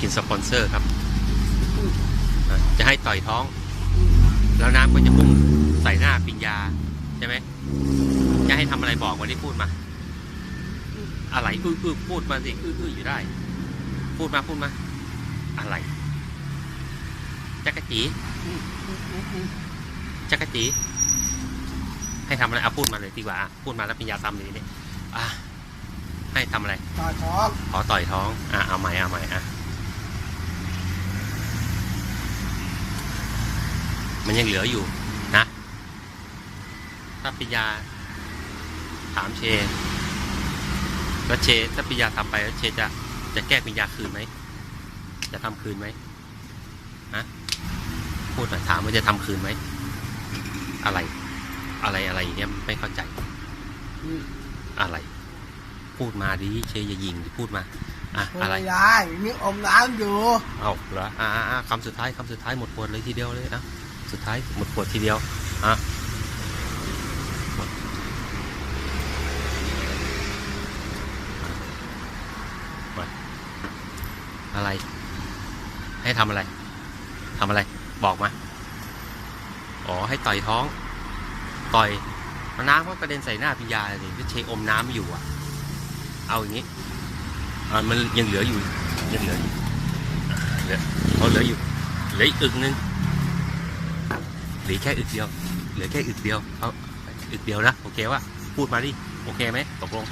กินสปอนเซอร์ครับอะจะให้ต่อยท้อง แล้วน้ำก็จะพุ่งใส่หน้าปิญญาใช่ไหมจะให้ทำอะไรบอกวันนี้พูดมา อะไรอื้ออื้อพูดมาสิอื้ออื้ออยู่ได้ พูดมาพูดมา อะไรจักรจีจักรจีให้ทำอะไรเอาพูดมาเลยดีกว่าอะพูดมาแล้วปิญญาทำเลยนี่อะให้ทำอะไร ต่อท้อง ขอต่อยท้อง อะ เอาใหม่ เอาใหม่ อะ มันยังเหลืออยู่นะถ้าปิยาถามเชแล้วเชถ้าปิยาทำไปแล้วเชจะจะแก้ปิยาคืนไหมจะทำคืนไหมฮะพูดหน่อยถามว่าจะทำคืนไหมอะไร อะไรอะไรอย่างเงี้ยไม่เข้าใจอะไร พูดมาดิเชยอย่ายิงดิพูดมาอะไม่อะไรได้นี่อมน้ำอยู่เอาเหรออ่าอ่าคำสุดท้ายคำสุดท้ายหมดปวดเลยทีเดียวเลยอะ สุดท้ายหมดปวดทีเดียวอะมาอะไร ให้ทำอะไรทำอะไร บอกมา อ๋อ ให้ต่อยท้อง ต่อยน้ำก็กระเด็นใส่หน้าพิยาเลยที่เชอมน้ำอยู่อะ เอาอย่างนี้อ่ามันยังเหลืออยู่ ยังเหลืออยู่เหลือเขาเหลืออยู่ เหลืออีกอึกนึง ลือแค่อึกเดียว เหลือแค่อึกเดียว เอาอึกเดียวนะ โอเควะพูดมาดิ โอเคไหมตกลง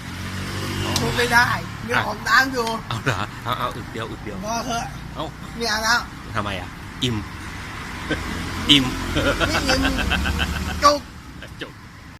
พูดไม่ได้นี่อมน้ำอยู่เอาเหรอ เอาเอาอึกเดียว อึกเดียว พอเถอะเอ้าเนี่ยแล้วทำไมอะ อิ่ม อิ่มนี่ยิงจุก